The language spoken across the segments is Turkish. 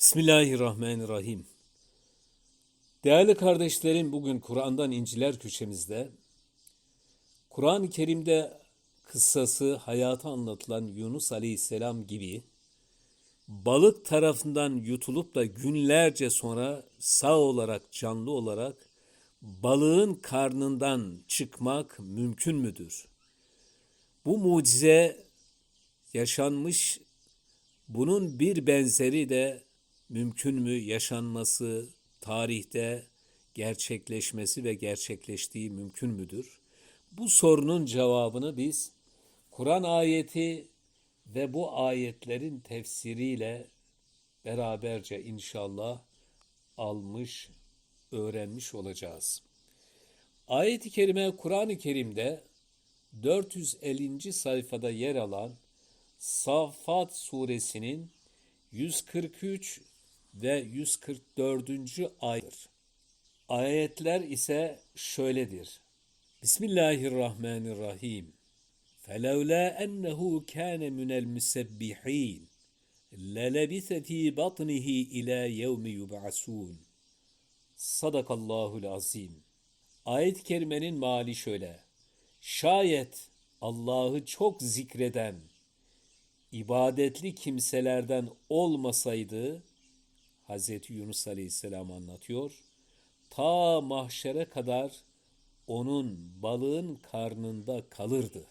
Bismillahirrahmanirrahim. Değerli kardeşlerim, bugün Kur'an'dan İnciler köşemizde Kur'an-ı Kerim'de kıssası hayata anlatılan Yunus Aleyhisselam gibi balık tarafından yutulup da günlerce sonra sağ olarak canlı olarak balığın karnından çıkmak mümkün müdür? Bu mucize yaşanmış bunun bir benzeri de mümkün mü yaşanması, tarihte gerçekleşmesi ve gerçekleştiği mümkün müdür? Bu sorunun cevabını biz Kur'an ayeti ve bu ayetlerin tefsiriyle beraberce inşallah almış, öğrenmiş olacağız. Ayet-i kerime Kur'an-ı Kerim'de 450. sayfada yer alan Safat suresinin 143 ve 144. ayettir. Ayetler ise şöyledir. Bismillahirrahmanirrahim. فَلَوْلَا أَنَّهُ كَانَ مِنَ الْمُسَبِّحِينَ لَلَبِثَ ف۪ي بَطْنِهِ اِلَى يَوْمِ يُبْعَسُونَ Sadakallahul azim. Ayet-i kerimenin mali şöyle. Şayet Allah'ı çok zikreden, ibadetli kimselerden olmasaydı, Hz. Yunus Aleyhisselam anlatıyor, ta mahşere kadar onun balığın karnında kalırdı.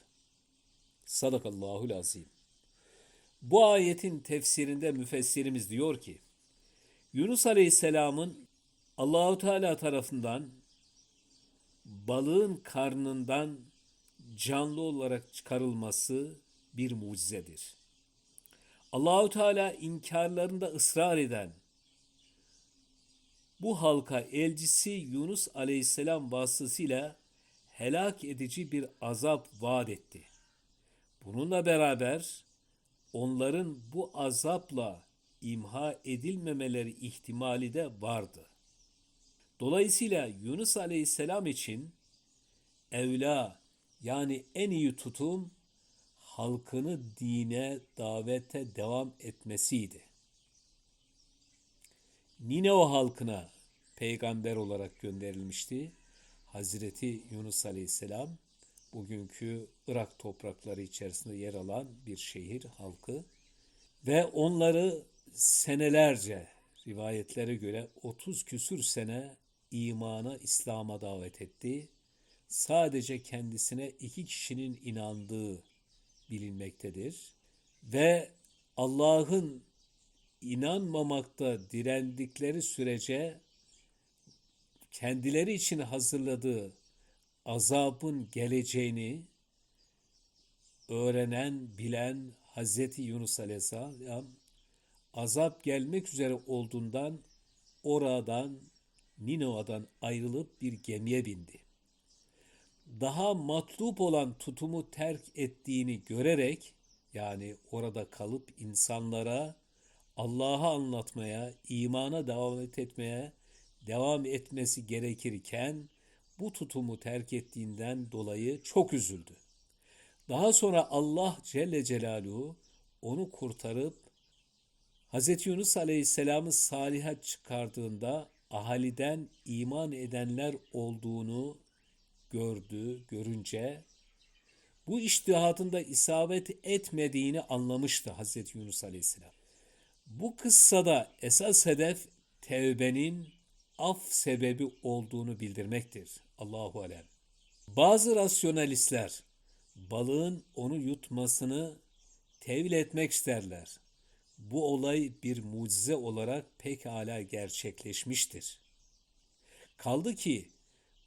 Sadakallahul azim. Bu ayetin tefsirinde müfessirimiz diyor ki, Yunus Aleyhisselam'ın Allahu Teala tarafından balığın karnından canlı olarak çıkarılması bir mucizedir. Allahu Teala inkarlarında ısrar eden bu halka elcisi Yunus Aleyhisselam vasıtasıyla helak edici bir azap vaat etti. Bununla beraber onların bu azapla imha edilmemeleri ihtimali de vardı. Dolayısıyla Yunus Aleyhisselam için evla yani en iyi tutum halkını dine, davete devam etmesiydi. Nineo halkına peygamber olarak gönderilmişti. Hazreti Yunus Aleyhisselam bugünkü Irak toprakları içerisinde yer alan bir şehir halkı ve onları senelerce rivayetlere göre 30 küsür sene imana, İslam'a davet etti. Sadece kendisine iki kişinin inandığı bilinmektedir. Ve Allah'ın inanmamakta direndikleri sürece kendileri için hazırladığı azabın geleceğini öğrenen, bilen Hazreti Yunus Aleyhisselam azap gelmek üzere olduğundan oradan Ninoa'dan ayrılıp bir gemiye bindi. Daha matlup olan tutumu terk ettiğini görerek yani orada kalıp insanlara Allah'a anlatmaya, imana davet etmeye devam etmesi gerekirken bu tutumu terk ettiğinden dolayı çok üzüldü. Daha sonra Allah Celle Celaluhu onu kurtarıp Hz. Yunus Aleyhisselam'ı salihat çıkardığında ahaliden iman edenler olduğunu gördü, görünce bu iştihatında isabet etmediğini anlamıştı Hazreti Yunus Aleyhisselam. Bu kıssada esas hedef tevbenin af sebebi olduğunu bildirmektir. Allahu alem. Bazı rasyonalistler balığın onu yutmasını tevil etmek isterler. Bu olay bir mucize olarak pekala gerçekleşmiştir. Kaldı ki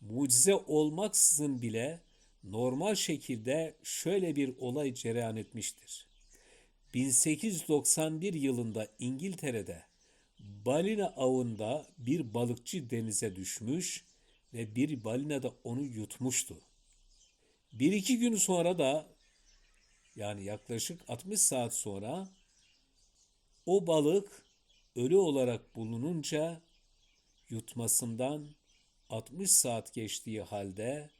mucize olmaksızın bile normal şekilde şöyle bir olay cereyan etmiştir. 1891 yılında İngiltere'de balina avında bir balıkçı denize düşmüş ve bir balina da onu yutmuştu. Bir iki gün sonra da yani yaklaşık 60 saat sonra o balık ölü olarak bulununca yutmasından 60 saat geçtiği halde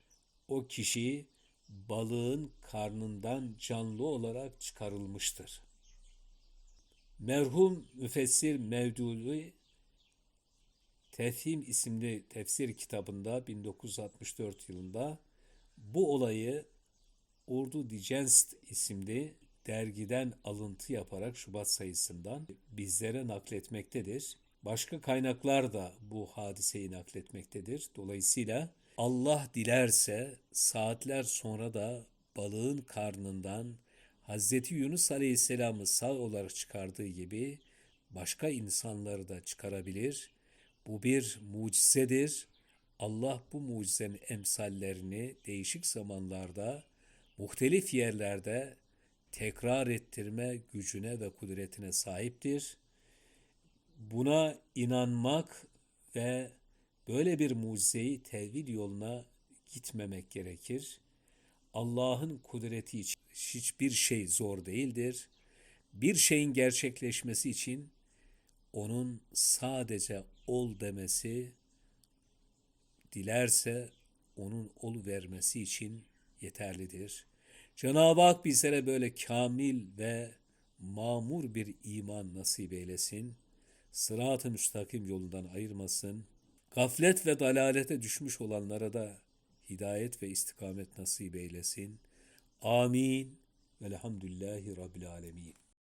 o kişi balığın karnından canlı olarak çıkarılmıştır. Merhum müfessir Mevdudi Tefhim isimli tefsir kitabında 1964 yılında bu olayı Urdu Digenst isimli dergiden alıntı yaparak Şubat sayısından bizlere nakletmektedir. Başka kaynaklar da bu hadiseyi nakletmektedir. Dolayısıyla Allah dilerse saatler sonra da balığın karnından Hazreti Yunus Aleyhisselam'ı sağ olarak çıkardığı gibi başka insanları da çıkarabilir. Bu bir mucizedir. Allah bu mucizenin emsallerini değişik zamanlarda, muhtelif yerlerde tekrar ettirme gücüne ve kudretine sahiptir. Buna inanmak ve böyle bir mucizeyi tevhid yoluna gitmemek gerekir. Allah'ın kudreti için hiçbir şey zor değildir. Bir şeyin gerçekleşmesi için onun sadece ol demesi, dilerse onun ol vermesi için yeterlidir. Cenab-ı Hak bizlere böyle kamil ve mamur bir iman nasip eylesin. Sırat-ı müstakim yolundan ayırmasın. Gaflet ve dalalete düşmüş olanlara da hidayet ve istikamet nasip eylesin. Amin. Velhamdülillahi Rabbil Alemin.